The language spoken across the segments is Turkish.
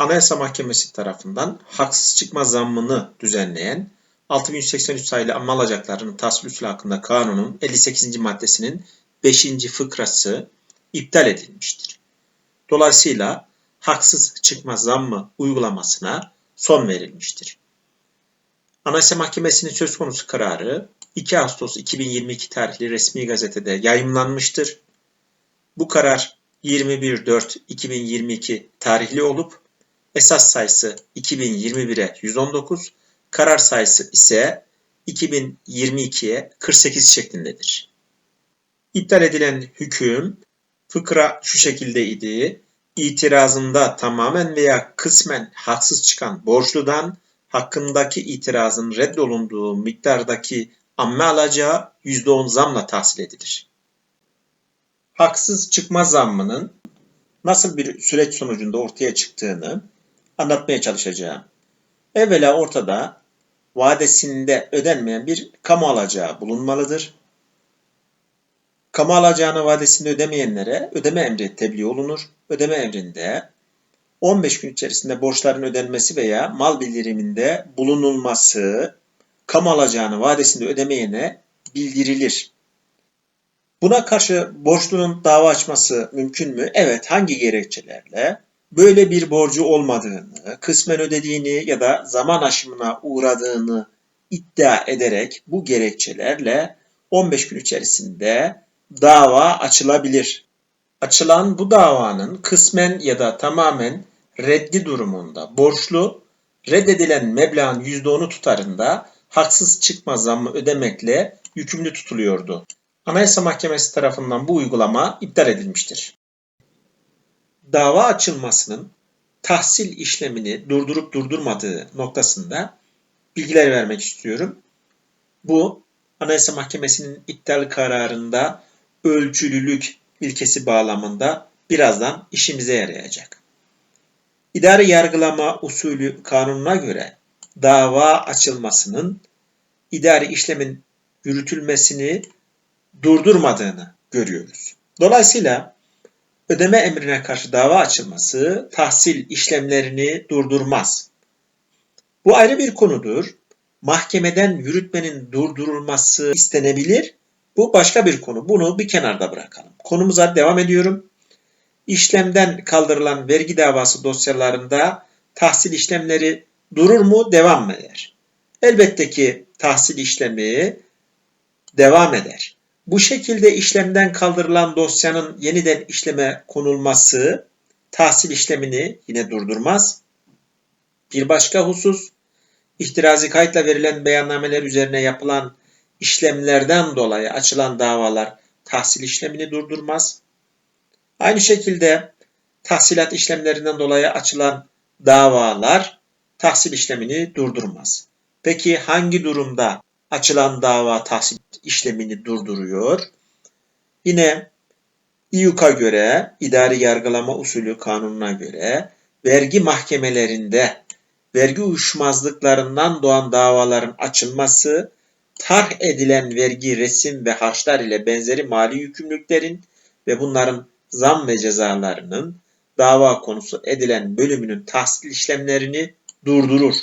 Anayasa Mahkemesi tarafından haksız çıkma zammını düzenleyen 6183 sayılı amma alacaklarının tahsil usulü hakkında kanunun 58. maddesinin 5. fıkrası iptal edilmiştir. Dolayısıyla haksız çıkma zammı uygulamasına son verilmiştir. Anayasa Mahkemesi'nin söz konusu kararı 2 Ağustos 2022 tarihli resmi gazetede yayımlanmıştır. Bu karar 21.4.2022 tarihli olup esas sayısı 2021'e 119, karar sayısı ise 2022'ye 48 şeklindedir. İptal edilen hüküm fıkra şu şekilde idi. İtirazında tamamen veya kısmen haksız çıkan borçludan hakkındaki itirazın reddolunduğu miktardaki amme alacağı %10 zamla tahsil edilir. Haksız çıkma zammının nasıl bir süreç sonucunda ortaya çıktığını anlatmaya çalışacağım. Evvela ortada vadesinde ödenmeyen bir kamu alacağı bulunmalıdır. Kamu alacağını vadesinde ödemeyenlere ödeme emri tebliğ olunur. Ödeme emrinde 15 gün içerisinde borçların ödenmesi veya mal bildiriminde bulunulması kamu alacağını vadesinde ödemeyene bildirilir. Buna karşı borçlunun dava açması mümkün mü? Evet, hangi gerekçelerle? Böyle bir borcu olmadığını, kısmen ödediğini ya da zaman aşımına uğradığını iddia ederek bu gerekçelerle 15 gün içerisinde dava açılabilir. Açılan bu davanın kısmen ya da tamamen reddi durumunda borçlu reddedilen meblağın %10'u tutarında haksız çıkma zammı ödemekle yükümlü tutuluyordu. Anayasa Mahkemesi tarafından bu uygulama iptal edilmiştir. Dava açılmasının tahsil işlemini durdurup durdurmadığı noktasında bilgiler vermek istiyorum. Bu Anayasa Mahkemesi'nin iptal kararında ölçülülük ilkesi bağlamında birazdan işimize yarayacak. İdari yargılama usulü kanununa göre dava açılmasının idari işlemin yürütülmesini durdurmadığını görüyoruz. Dolayısıyla ödeme emrine karşı dava açılması tahsil işlemlerini durdurmaz. Bu ayrı bir konudur. Mahkemeden yürütmenin durdurulması istenebilir. Bu başka bir konu. Bunu bir kenarda bırakalım. Konumuza devam ediyorum. İşlemden kaldırılan vergi davası dosyalarında tahsil işlemleri durur mu, devam mı eder? Elbette ki tahsil işlemi devam eder. Bu şekilde işlemden kaldırılan dosyanın yeniden işleme konulması tahsil işlemini yine durdurmaz. Bir başka husus, ihtirazi kayıtla verilen beyannameler üzerine yapılan işlemlerden dolayı açılan davalar tahsil işlemini durdurmaz. Aynı şekilde tahsilat işlemlerinden dolayı açılan davalar tahsil işlemini durdurmaz. Peki hangi durumda açılan dava tahsil işlemini durduruyor? Yine İYUK'a göre, idari yargılama usulü kanununa göre vergi mahkemelerinde vergi uyuşmazlıklarından doğan davaların açılması, tarh edilen vergi, resim ve harçlar ile benzeri mali yükümlülüklerin ve bunların zam ve cezalarının dava konusu edilen bölümünün tahsil işlemlerini durdurur.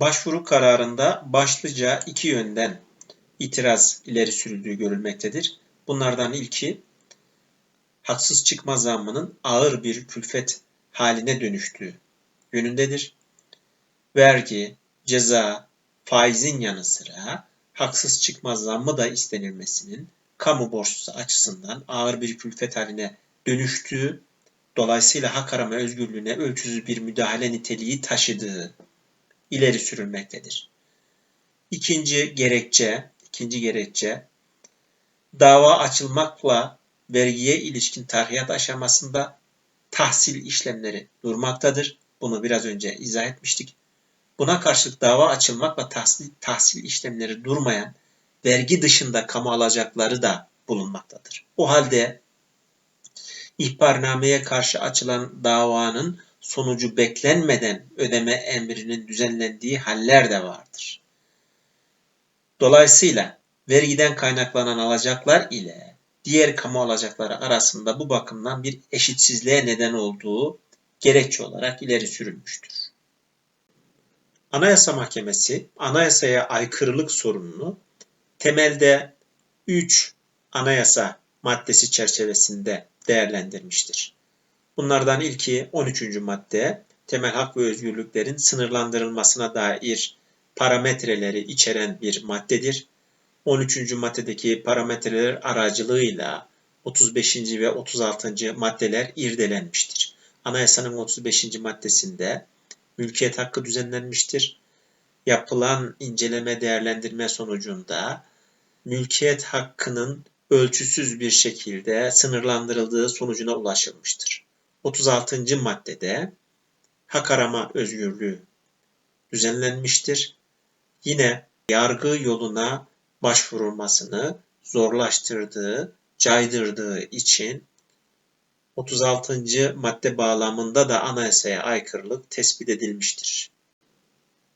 Başvuru kararında başlıca iki yönden itiraz ileri sürüldüğü görülmektedir. Bunlardan ilki haksız çıkma zammının ağır bir külfet haline dönüştüğü yönündedir. Vergi, ceza, faizin yanı sıra haksız çıkma zammı da istenilmesinin kamu borçlusu açısından ağır bir külfet haline dönüştüğü dolayısıyla hak arama özgürlüğüne ölçüsüz bir müdahale niteliği taşıdığı ileri sürülmektedir. İkinci gerekçe, ikinci gerekçe dava açılmakla vergiye ilişkin tarihiyat aşamasında tahsil işlemleri durmaktadır. Bunu biraz önce izah etmiştik. Buna karşılık dava açılmakla tahsil, tahsil işlemleri durmayan vergi dışında kamu alacakları da bulunmaktadır. O halde ihbarnameye karşı açılan davanın sonucu beklenmeden ödeme emrinin düzenlendiği haller de vardır. Dolayısıyla vergiden kaynaklanan alacaklar ile diğer kamu alacakları arasında bu bakımdan bir eşitsizliğe neden olduğu gerekçe olarak ileri sürülmüştür. Anayasa Mahkemesi anayasaya aykırılık sorununu temelde 3 anayasa maddesi çerçevesinde değerlendirmiştir. Bunlardan ilki 13. madde temel hak ve özgürlüklerin sınırlandırılmasına dair parametreleri içeren bir maddedir. 13. maddedeki parametreler aracılığıyla 35. ve 36. maddeler irdelenmiştir. Anayasanın 35. maddesinde mülkiyet hakkı düzenlenmiştir. Yapılan inceleme değerlendirme sonucunda mülkiyet hakkının ölçüsüz bir şekilde sınırlandırıldığı sonucuna ulaşılmıştır. 36. maddede hak arama özgürlüğü düzenlenmiştir. Yine yargı yoluna başvurulmasını zorlaştırdığı, caydırdığı için 36. madde bağlamında da anayasaya aykırılık tespit edilmiştir.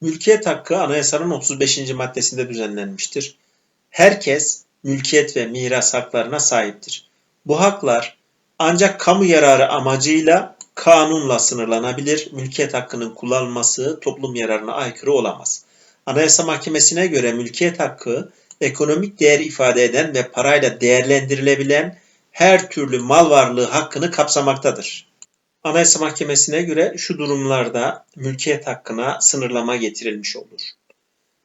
Mülkiyet hakkı anayasanın 35. maddesinde düzenlenmiştir. Herkes mülkiyet ve miras haklarına sahiptir. Bu haklar ancak kamu yararı amacıyla kanunla sınırlanabilir. Mülkiyet hakkının kullanılması toplum yararına aykırı olamaz. Anayasa Mahkemesi'ne göre mülkiyet hakkı ekonomik değer ifade eden ve parayla değerlendirilebilen her türlü mal varlığı hakkını kapsamaktadır. Anayasa Mahkemesi'ne göre şu durumlarda mülkiyet hakkına sınırlama getirilmiş olur.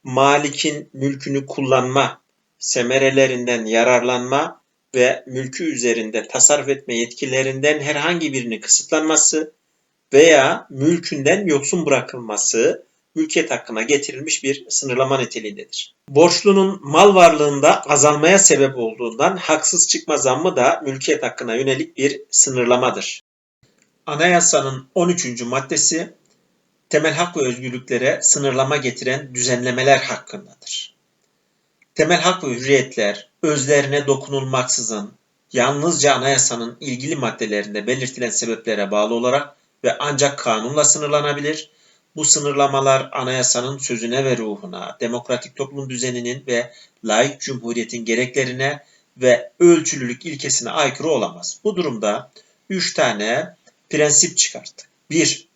Malikin mülkünü kullanma, semerelerinden yararlanma ve mülkü üzerinde tasarruf etme yetkilerinden herhangi birini kısıtlanması veya mülkünden yoksun bırakılması mülkiyet hakkına getirilmiş bir sınırlama niteliğindedir. Borçlunun mal varlığında azalmaya sebep olduğundan haksız çıkma zammı da mülkiyet hakkına yönelik bir sınırlamadır. Anayasanın 13. maddesi temel hak ve özgürlüklere sınırlama getiren düzenlemeler hakkındadır. Temel hak ve hürriyetler özlerine dokunulmaksızın yalnızca anayasanın ilgili maddelerinde belirtilen sebeplere bağlı olarak ve ancak kanunla sınırlanabilir. Bu sınırlamalar anayasanın sözüne ve ruhuna, demokratik toplum düzeninin ve laik cumhuriyetin gereklerine ve ölçülülük ilkesine aykırı olamaz. Bu durumda üç tane prensip çıkarttık. 1.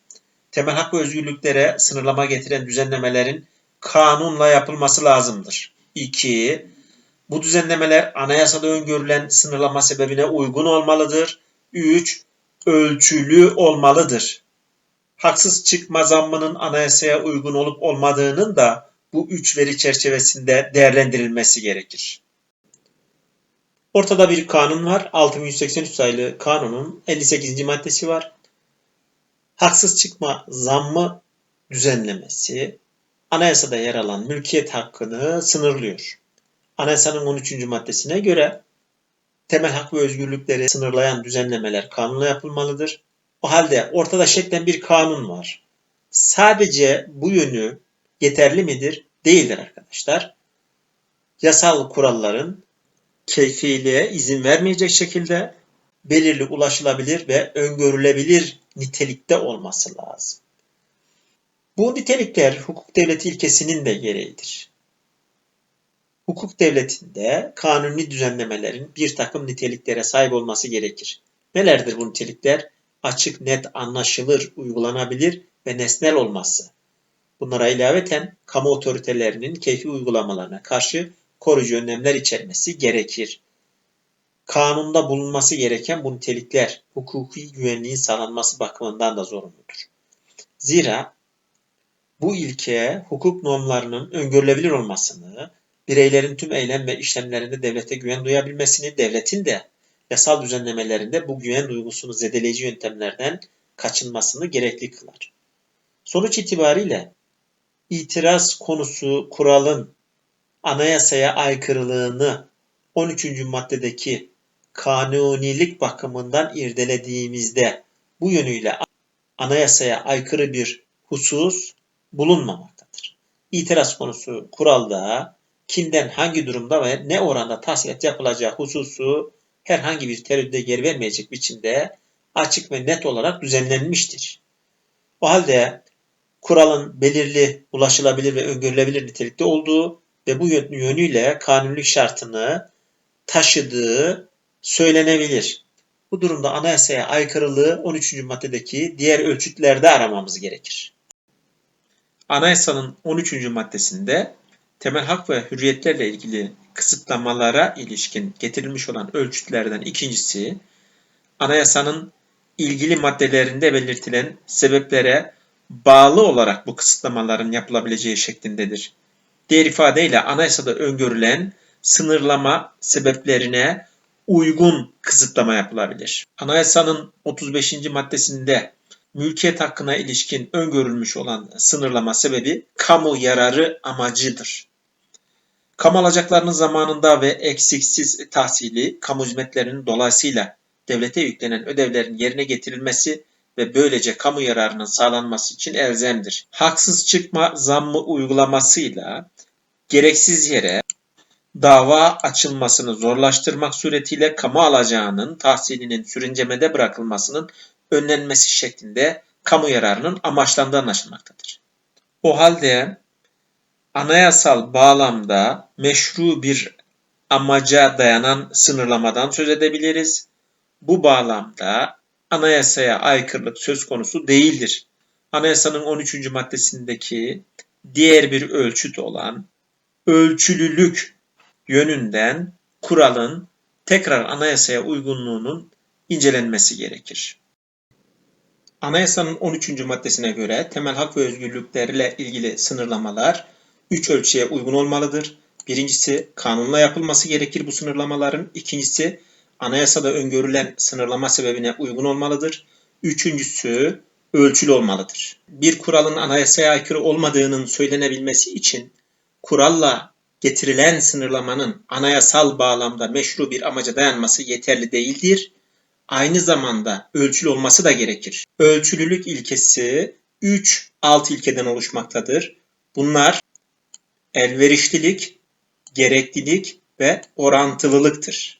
Temel hak ve özgürlüklere sınırlama getiren düzenlemelerin kanunla yapılması lazımdır. 2. Bu düzenlemeler anayasada öngörülen sınırlama sebebine uygun olmalıdır. 3. Ölçülü olmalıdır. Haksız çıkma zammının anayasaya uygun olup olmadığının da bu üç veri çerçevesinde değerlendirilmesi gerekir. Ortada bir kanun var. 6183 sayılı kanunun 58. maddesi var. Haksız çıkma zammı düzenlemesi anayasada yer alan mülkiyet hakkını sınırlıyor. Anayasanın 13. maddesine göre temel hak ve özgürlükleri sınırlayan düzenlemeler kanunla yapılmalıdır. O halde ortada şeklen bir kanun var. Sadece bu yönü yeterli midir? Değildir arkadaşlar. Yasal kuralların keyfiliğe izin vermeyecek şekilde belirli ulaşılabilir ve öngörülebilir nitelikte olması lazım. Bu nitelikler hukuk devleti ilkesinin de gereğidir. Hukuk devletinde kanuni düzenlemelerin bir takım niteliklere sahip olması gerekir. Nelerdir bu nitelikler? Açık, net, anlaşılır, uygulanabilir ve nesnel olması. Bunlara ilaveten kamu otoritelerinin keyfi uygulamalarına karşı koruyucu önlemler içermesi gerekir. Kanunda bulunması gereken bu nitelikler hukuki güvenliğin sağlanması bakımından da zorunludur. Zira bu ilke hukuk normlarının öngörülebilir olmasını, bireylerin tüm eylem ve işlemlerinde devlete güven duyabilmesini, devletin de yasal düzenlemelerinde bu güven duygusunu zedeleyici yöntemlerden kaçınmasını gerekli kılar. Sonuç itibariyle itiraz konusu kuralın anayasaya aykırılığını 13. maddedeki kanunilik bakımından irdelediğimizde bu yönüyle anayasaya aykırı bir husus bulunmamaktadır. İtiraz konusu kuralda kimden hangi durumda ve ne oranda tahsilat yapılacağı hususu herhangi bir tereddüde yer vermeyecek biçimde açık ve net olarak düzenlenmiştir. O halde kuralın belirli, ulaşılabilir ve öngörülebilir nitelikte olduğu ve bu yönüyle kanunluk şartını taşıdığı söylenebilir. Bu durumda anayasaya aykırılığı 13. maddedeki diğer ölçütlerde aramamız gerekir. Anayasanın 13. maddesinde temel hak ve hürriyetlerle ilgili kısıtlamalara ilişkin getirilmiş olan ölçütlerden ikincisi, anayasanın ilgili maddelerinde belirtilen sebeplere bağlı olarak bu kısıtlamaların yapılabileceği şeklindedir. Diğer ifadeyle anayasada öngörülen sınırlama sebeplerine uygun kısıtlama yapılabilir. Anayasanın 35. maddesinde mülkiyet hakkına ilişkin öngörülmüş olan sınırlama sebebi kamu yararı amacıdır. Kamu alacaklarının zamanında ve eksiksiz tahsili, kamu hizmetlerinin dolayısıyla devlete yüklenen ödevlerin yerine getirilmesi ve böylece kamu yararının sağlanması için elzemdir. Haksız çıkma zammı uygulamasıyla gereksiz yere dava açılmasını zorlaştırmak suretiyle kamu alacağının tahsilinin sürüncemede bırakılmasının önlenmesi şeklinde kamu yararının amaçlandığı anlaşılmaktadır. O halde anayasal bağlamda meşru bir amaca dayanan sınırlamadan söz edebiliriz. Bu bağlamda anayasaya aykırılık söz konusu değildir. Anayasanın 13. maddesindeki diğer bir ölçüt olan ölçülülük yönünden kuralın tekrar anayasaya uygunluğunun incelenmesi gerekir. Anayasanın 13. maddesine göre temel hak ve özgürlüklerle ilgili sınırlamalar 3 ölçüye uygun olmalıdır. Birincisi kanunla yapılması gerekir bu sınırlamaların. İkincisi anayasada öngörülen sınırlama sebebine uygun olmalıdır. Üçüncüsü ölçülü olmalıdır. Bir kuralın anayasaya aykırı olmadığının söylenebilmesi için kuralla getirilen sınırlamanın anayasal bağlamda meşru bir amaca dayanması yeterli değildir. Aynı zamanda ölçülü olması da gerekir. Ölçülülük ilkesi 3 alt ilkeden oluşmaktadır. Bunlar elverişlilik, gereklilik ve orantılılıktır.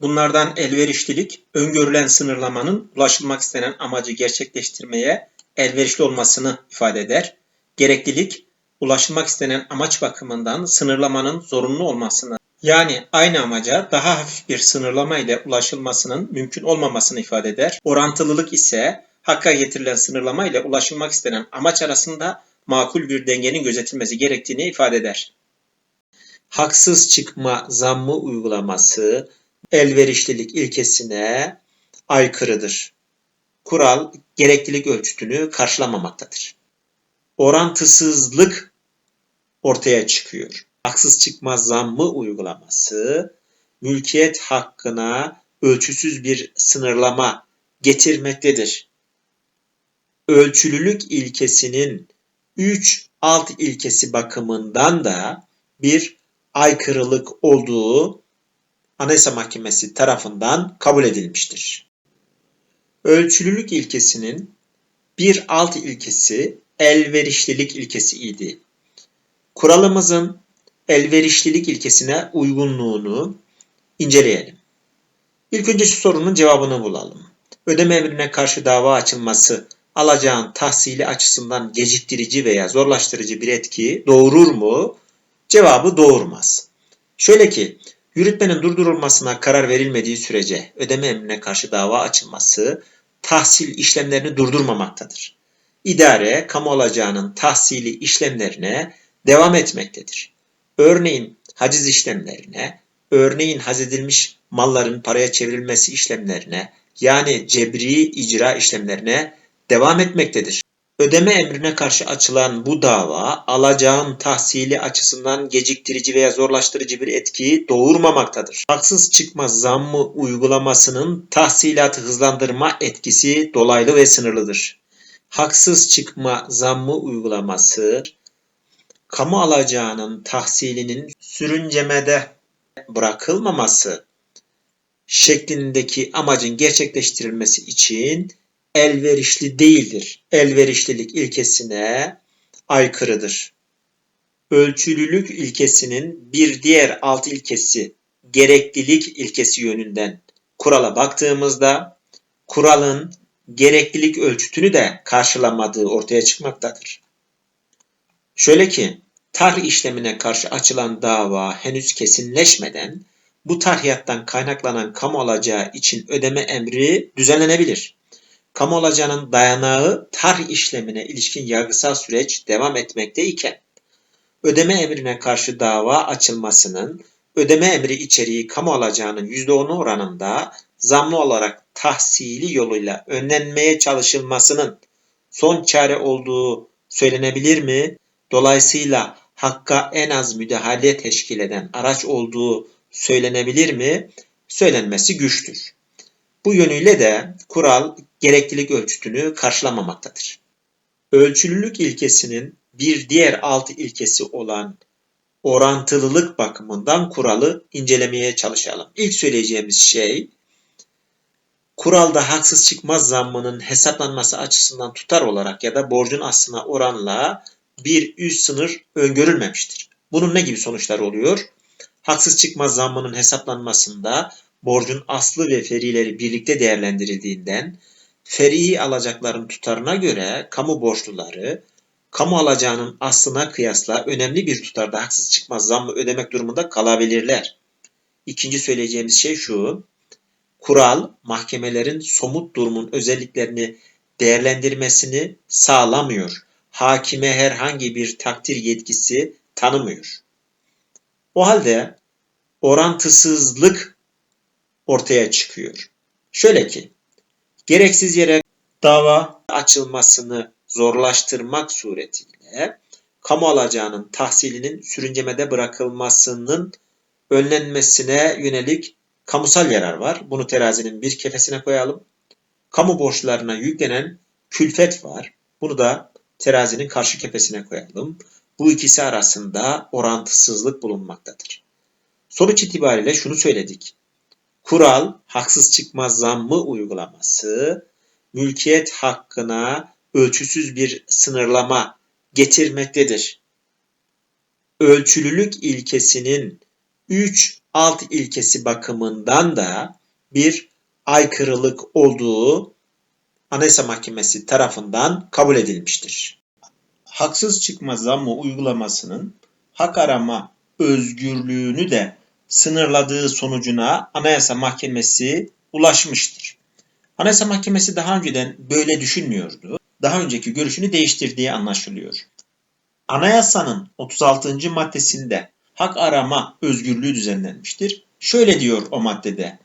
Bunlardan elverişlilik, öngörülen sınırlamanın ulaşılmak istenen amacı gerçekleştirmeye elverişli olmasını ifade eder. Gereklilik, ulaşılmak istenen amaç bakımından sınırlamanın zorunlu olmasını, yani aynı amaca daha hafif bir sınırlama ile ulaşılmasının mümkün olmamasını ifade eder. Orantılılık ise hakka getirilen sınırlama ile ulaşılmak istenen amaç arasında makul bir dengenin gözetilmesi gerektiğini ifade eder. Haksız çıkma zammı uygulaması elverişlilik ilkesine aykırıdır. Kural gereklilik ölçütünü karşılamamaktadır. Orantısızlık ortaya çıkıyor. Haksız çıkma zammı uygulaması mülkiyet hakkına ölçüsüz bir sınırlama getirmektedir. Ölçülülük ilkesinin 3 alt ilkesi bakımından da bir aykırılık olduğu Anayasa Mahkemesi tarafından kabul edilmiştir. Ölçülülük ilkesinin bir alt ilkesi elverişlilik ilkesi idi. Kuralımızın elverişlilik ilkesine uygunluğunu inceleyelim. İlk önce şu sorunun cevabını bulalım. Ödeme emrine karşı dava açılması alacağın tahsili açısından geciktirici veya zorlaştırıcı bir etki doğurur mu? Cevabı doğurmaz. Şöyle ki, yürütmenin durdurulmasına karar verilmediği sürece ödeme emrine karşı dava açılması tahsil işlemlerini durdurmamaktadır. İdare, kamu alacağının tahsili işlemlerine devam etmektedir. Örneğin haciz işlemlerine, örneğin hazedilmiş malların paraya çevrilmesi işlemlerine, yani cebri icra işlemlerine devam etmektedir. Ödeme emrine karşı açılan bu dava alacağın tahsili açısından geciktirici veya zorlaştırıcı bir etkiyi doğurmamaktadır. Haksız çıkma zammı uygulamasının tahsilatı hızlandırma etkisi dolaylı ve sınırlıdır. Haksız çıkma zammı uygulaması kamu alacağının tahsilinin sürüncemede bırakılmaması şeklindeki amacın gerçekleştirilmesi için elverişli değildir. Elverişlilik ilkesine aykırıdır. Ölçülülük ilkesinin bir diğer alt ilkesi gereklilik ilkesi yönünden kurala baktığımızda kuralın gereklilik ölçütünü de karşılamadığı ortaya çıkmaktadır. Şöyle ki, tarih işlemine karşı açılan dava henüz kesinleşmeden bu tarhiyattan kaynaklanan kamu alacağı için ödeme emri düzenlenebilir. Kamu alacağının dayanağı tarih işlemine ilişkin yargısal süreç devam etmekte iken, ödeme emrine karşı dava açılmasının ödeme emri içeriği kamu alacağının %10'u oranında zamlı olarak tahsili yoluyla önlenmeye çalışılmasının son çare olduğu söylenebilir mi? Dolayısıyla hakka en az müdahale teşkil eden araç olduğu söylenebilir mi? Söylenmesi güçtür. Bu yönüyle de kural gereklilik ölçütünü karşılamamaktadır. Ölçülülük ilkesinin bir diğer alt ilkesi olan orantılılık bakımından kuralı incelemeye çalışalım. İlk söyleyeceğimiz şey kuralda haksız çıkmaz zammının hesaplanması açısından tutar olarak ya da borcun aslına oranla bir üst sınır öngörülmemiştir. Bunun ne gibi sonuçları oluyor? Haksız çıkmaz zammının hesaplanmasında borcun aslı ve ferileri birlikte değerlendirildiğinden ferihi alacakların tutarına göre kamu borçluları kamu alacağının aslına kıyasla önemli bir tutarda haksız çıkmaz zammı ödemek durumunda kalabilirler. İkinci söyleyeceğimiz şey şu. Kural mahkemelerin somut durumun özelliklerini değerlendirmesini sağlamıyor. Hakime herhangi bir takdir yetkisi tanımıyor. O halde orantısızlık ortaya çıkıyor. Şöyle ki, gereksiz yere dava açılmasını zorlaştırmak suretiyle kamu alacağının tahsilinin sürüncemede bırakılmasının önlenmesine yönelik kamusal yarar var. Bunu terazinin bir kefesine koyalım. Kamu borçlarına yüklenen külfet var. Bunu da terazinin karşı kefesine koyalım. Bu ikisi arasında orantısızlık bulunmaktadır. Sonuç itibariyle şunu söyledik. Kural haksız çıkmaz zammı uygulaması mülkiyet hakkına ölçüsüz bir sınırlama getirmektedir. Ölçülülük ilkesinin 3 alt ilkesi bakımından da bir aykırılık olduğu Anayasa Mahkemesi tarafından kabul edilmiştir. Haksız çıkma zammı uygulamasının hak arama özgürlüğünü de sınırladığı sonucuna Anayasa Mahkemesi ulaşmıştır. Anayasa Mahkemesi daha önceden böyle düşünmüyordu. Daha önceki görüşünü değiştirdiği anlaşılıyor. Anayasanın 36. maddesinde hak arama özgürlüğü düzenlenmiştir. Şöyle diyor o maddede.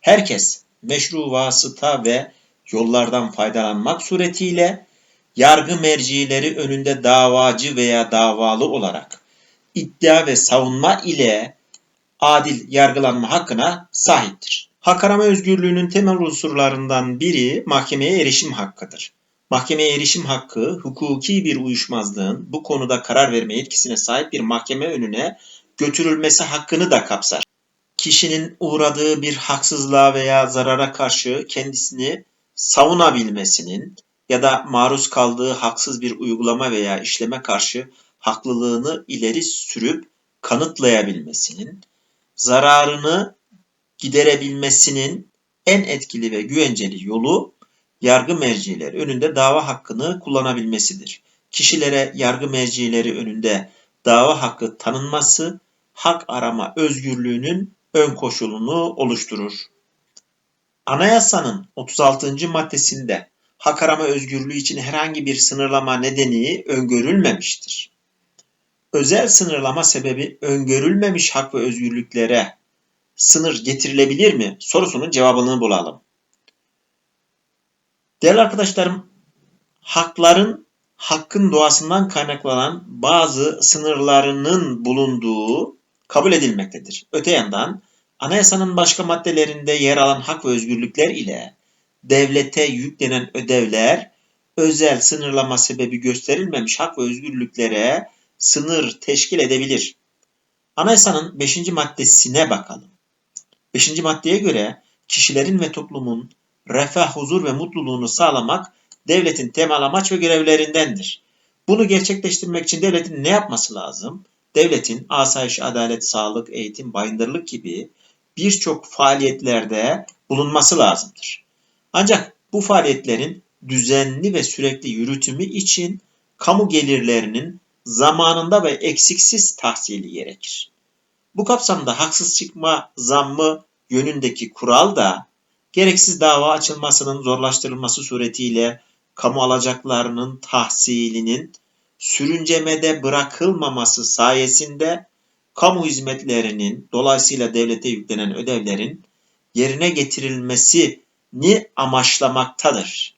Herkes meşru vasıta ve yollardan faydalanmak suretiyle yargı mercileri önünde davacı veya davalı olarak iddia ve savunma ile adil yargılanma hakkına sahiptir. Hak arama özgürlüğünün temel unsurlarından biri mahkemeye erişim hakkıdır. Mahkemeye erişim hakkı, hukuki bir uyuşmazlığın bu konuda karar verme yetkisine sahip bir mahkeme önüne götürülmesi hakkını da kapsar. Kişinin uğradığı bir haksızlığa veya zarara karşı kendisini savunabilmesinin ya da maruz kaldığı haksız bir uygulama veya işleme karşı haklılığını ileri sürüp kanıtlayabilmesinin, zararını giderebilmesinin en etkili ve güvenceli yolu yargı mercileri önünde dava hakkını kullanabilmesidir. Kişilere yargı mercileri önünde dava hakkı tanınması hak arama özgürlüğünün ön koşulunu oluşturur. Anayasanın 36. maddesinde hak arama özgürlüğü için herhangi bir sınırlama nedeni öngörülmemiştir. Özel sınırlama sebebi öngörülmemiş hak ve özgürlüklere sınır getirilebilir mi sorusunun cevabını bulalım. Değerli arkadaşlarım, hakların hakkın doğasından kaynaklanan bazı sınırlarının bulunduğu kabul edilmektedir. Öte yandan anayasanın başka maddelerinde yer alan hak ve özgürlükler ile devlete yüklenen ödevler özel sınırlama sebebi gösterilmemiş hak ve özgürlüklere sınır teşkil edebilir. Anayasanın 5. maddesine bakalım. 5. maddeye göre kişilerin ve toplumun refah, huzur ve mutluluğunu sağlamak devletin temel amaç ve görevlerindendir. Bunu gerçekleştirmek için devletin ne yapması lazım? Devletin asayiş, adalet, sağlık, eğitim, bayındırlık gibi birçok faaliyetlerde bulunması lazımdır. Ancak bu faaliyetlerin düzenli ve sürekli yürütümü için kamu gelirlerinin zamanında ve eksiksiz tahsili gerekir. Bu kapsamda haksız çıkma zammı yönündeki kural da gereksiz dava açılmasının zorlaştırılması suretiyle kamu alacaklarının tahsilinin sürüncemede bırakılmaması sayesinde kamu hizmetlerinin dolayısıyla devlete yüklenen ödevlerin yerine getirilmesini amaçlamaktadır.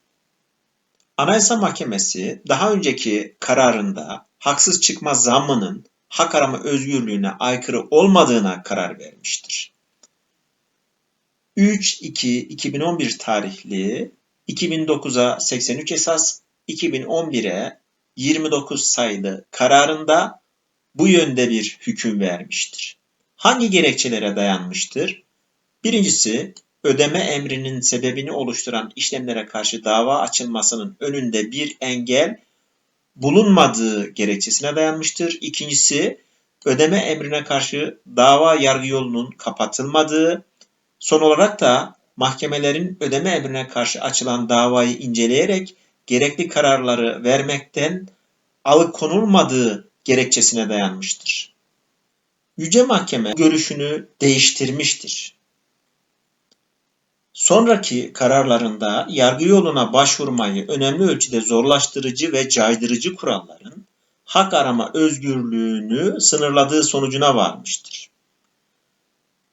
Anayasa Mahkemesi daha önceki kararında haksız çıkma zammının hak arama özgürlüğüne aykırı olmadığına karar vermiştir. 3-2-2011 tarihli 2009'a 83 esas 2011'e 29 sayılı kararında bu yönde bir hüküm vermiştir. Hangi gerekçelere dayanmıştır? Birincisi, ödeme emrinin sebebini oluşturan işlemlere karşı dava açılmasının önünde bir engel bulunmadığı gerekçesine dayanmıştır. İkincisi, ödeme emrine karşı dava yargı yolunun kapatılmadığı, son olarak da mahkemelerin ödeme emrine karşı açılan davayı inceleyerek gerekli kararları vermekten alıkonulmadığı gerekçesine dayanmıştır. Yüce Mahkeme görüşünü değiştirmiştir. Sonraki kararlarında yargı yoluna başvurmayı önemli ölçüde zorlaştırıcı ve caydırıcı kuralların hak arama özgürlüğünü sınırladığı sonucuna varmıştır.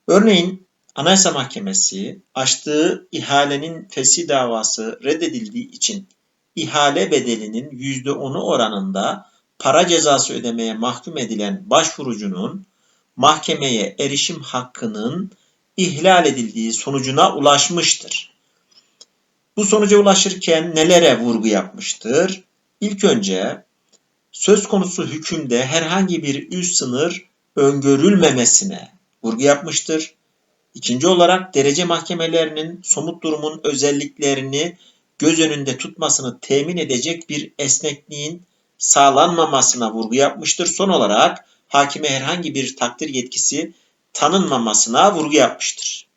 Örneğin Anayasa Mahkemesi açtığı ihalenin fesi davası reddedildiği için ihale bedelinin %10'u oranında para cezası ödemeye mahkum edilen başvurucunun mahkemeye erişim hakkının ihlal edildiği sonucuna ulaşmıştır. Bu sonuca ulaşırken nelere vurgu yapmıştır? İlk önce söz konusu hükümde herhangi bir üst sınır öngörülmemesine vurgu yapmıştır. İkinci olarak derece mahkemelerinin somut durumun özelliklerini göz önünde tutmasını temin edecek bir esnekliğin sağlanmamasına vurgu yapmıştır. Son olarak hakime herhangi bir takdir yetkisi tanınmamasına vurgu yapmıştır.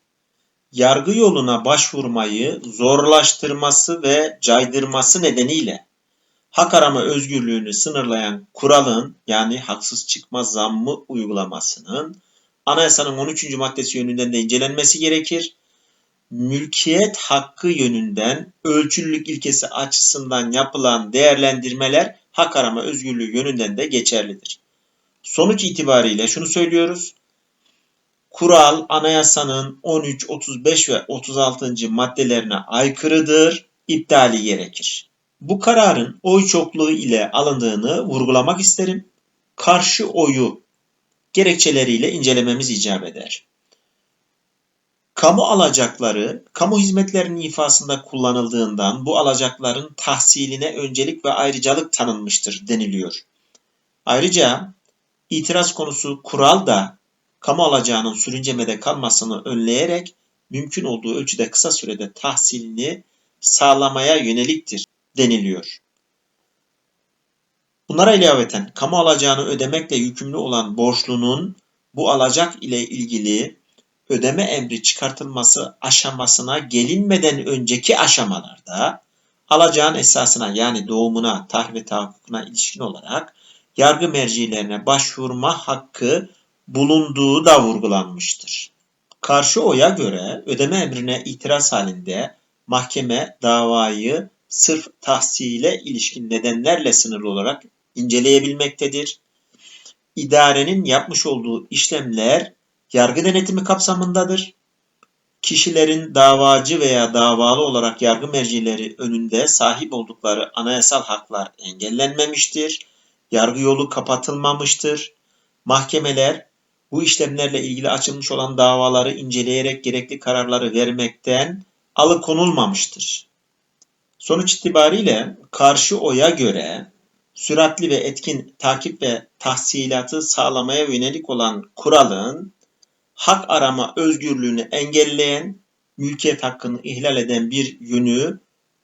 Yargı yoluna başvurmayı zorlaştırması ve caydırması nedeniyle hak arama özgürlüğünü sınırlayan kuralın yani haksız çıkma zammı uygulamasının anayasanın 13. maddesi yönünden de incelenmesi gerekir. Mülkiyet hakkı yönünden ölçülülük ilkesi açısından yapılan değerlendirmeler hak arama özgürlüğü yönünden de geçerlidir. Sonuç itibariyle şunu söylüyoruz. Kural anayasanın 13, 35 ve 36. maddelerine aykırıdır, iptali gerekir. Bu kararın oy çokluğu ile alındığını vurgulamak isterim. Karşı oyu gerekçeleriyle incelememiz icap eder. Kamu alacakları, kamu hizmetlerinin ifasında kullanıldığından bu alacakların tahsiline öncelik ve ayrıcalık tanınmıştır deniliyor. Ayrıca itiraz konusu kural da kamu alacağının sürüncemede kalmasını önleyerek mümkün olduğu ölçüde kısa sürede tahsilini sağlamaya yöneliktir deniliyor. Bunlara ilaveten kamu alacağını ödemekle yükümlü olan borçlunun bu alacak ile ilgili ödeme emri çıkartılması aşamasına gelinmeden önceki aşamalarda alacağın esasına yani doğumuna, tahrip ve tahakkukuna ilişkin olarak yargı mercilerine başvurma hakkı bulunduğu da vurgulanmıştır. Karşı oya göre ödeme emrine itiraz halinde mahkeme davayı sırf tahsile ilişkin nedenlerle sınırlı olarak inceleyebilmektedir. İdarenin yapmış olduğu işlemler yargı denetimi kapsamındadır. Kişilerin davacı veya davalı olarak yargı mercileri önünde sahip oldukları anayasal haklar engellenmemiştir. Yargı yolu kapatılmamıştır. Mahkemeler bu işlemlerle ilgili açılmış olan davaları inceleyerek gerekli kararları vermekten alıkonulmamıştır. Sonuç itibariyle karşı oya göre süratli ve etkin takip ve tahsilatı sağlamaya yönelik olan kuralın hak arama özgürlüğünü engelleyen, mülkiyet hakkını ihlal eden bir yönü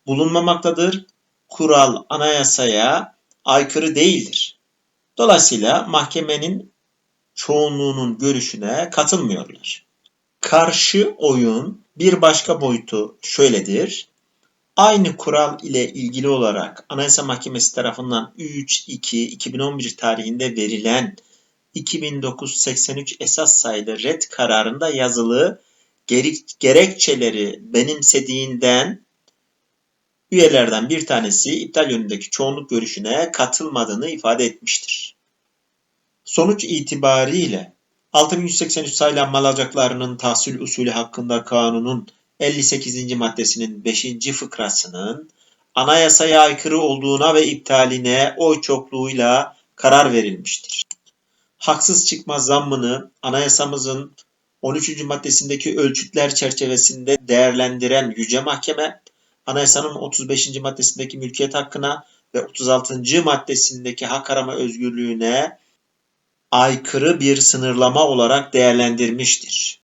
bulunmamaktadır. Kural anayasaya aykırı değildir. Dolayısıyla mahkemenin çoğunluğunun görüşüne katılmıyorlar. Karşı oyun bir başka boyutu şöyledir. Aynı kural ile ilgili olarak Anayasa Mahkemesi tarafından 3-2-2011 tarihinde verilen 2983 esas sayılı red kararında yazılı gerekçeleri benimsediğinden üyelerden bir tanesi iptal yönündeki çoğunluk görüşüne katılmadığını ifade etmiştir. Sonuç itibariyle 6183 sayılan mal alacaklarının tahsil usulü hakkında kanunun 58. maddesinin 5. fıkrasının anayasaya aykırı olduğuna ve iptaline oy çokluğuyla karar verilmiştir. Haksız çıkma zammını anayasamızın 13. maddesindeki ölçütler çerçevesinde değerlendiren Yüce Mahkeme, anayasanın 35. maddesindeki mülkiyet hakkına ve 36. maddesindeki hak arama özgürlüğüne aykırı bir sınırlama olarak değerlendirmiştir.